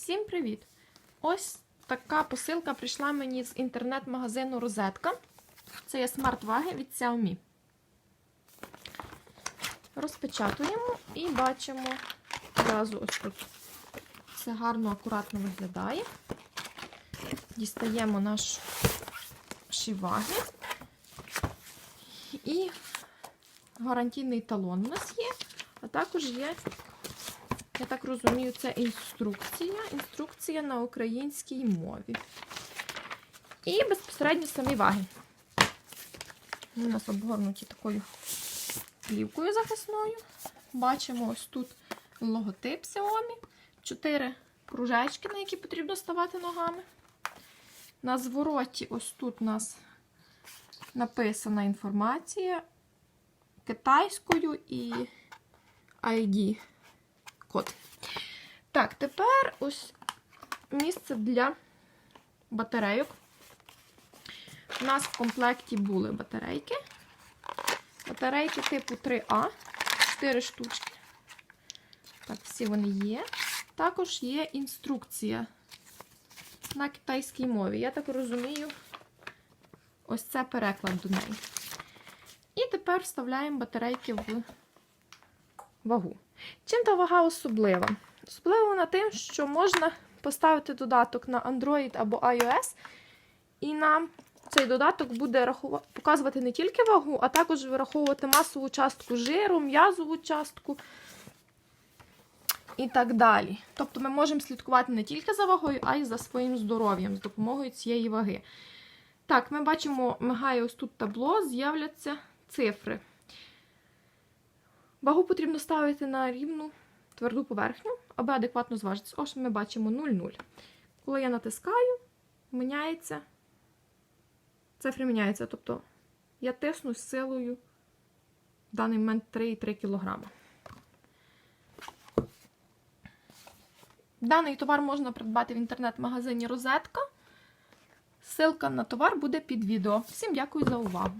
Всім привіт! Ось така посилка прийшла мені з інтернет-магазину Розетка. Це є смарт-ваги від Xiaomi. Розпечатуємо і бачимо одразу ось тут. Все гарно, акуратно виглядає. Дістаємо наші ваги. І гарантійний талон у нас є, а також є я так розумію, це інструкція. Інструкція на українській мові. І безпосередньо самі ваги. Вони у нас обгорнуті такою плівкою захисною. Бачимо ось тут логотип Xiaomi. Чотири кружечки, на які потрібно ставати ногами. На звороті, ось тут у нас написана інформація китайською і ID код. Так, тепер ось місце для батарейок. У нас в комплекті були батарейки. Батарейки типу 3А, 4 штучки. Так, всі вони є. Також є інструкція на китайській мові. Я так розумію, ось це переклад до неї. І тепер вставляємо батарейки в вагу. Чим та вага особлива? Особлива вона тим, що можна поставити додаток на Android або iOS, і нам цей додаток буде показувати не тільки вагу, а також вираховувати масову частку жиру, м'язову частку і так далі. Тобто ми можемо слідкувати не тільки за вагою, а й за своїм здоров'ям з допомогою цієї ваги. Так, ми бачимо, мигає ось тут табло, з'являться цифри. Вагу потрібно ставити на рівну тверду поверхню, аби адекватно зважитися. Ось ми бачимо 0,0. Коли я натискаю, міняється, цифри міняються. Тобто я тисну з силою в даний момент 3,3 кг. Даний товар можна придбати в інтернет-магазині Розетка. Ссылка на товар буде під відео. Всім дякую за увагу!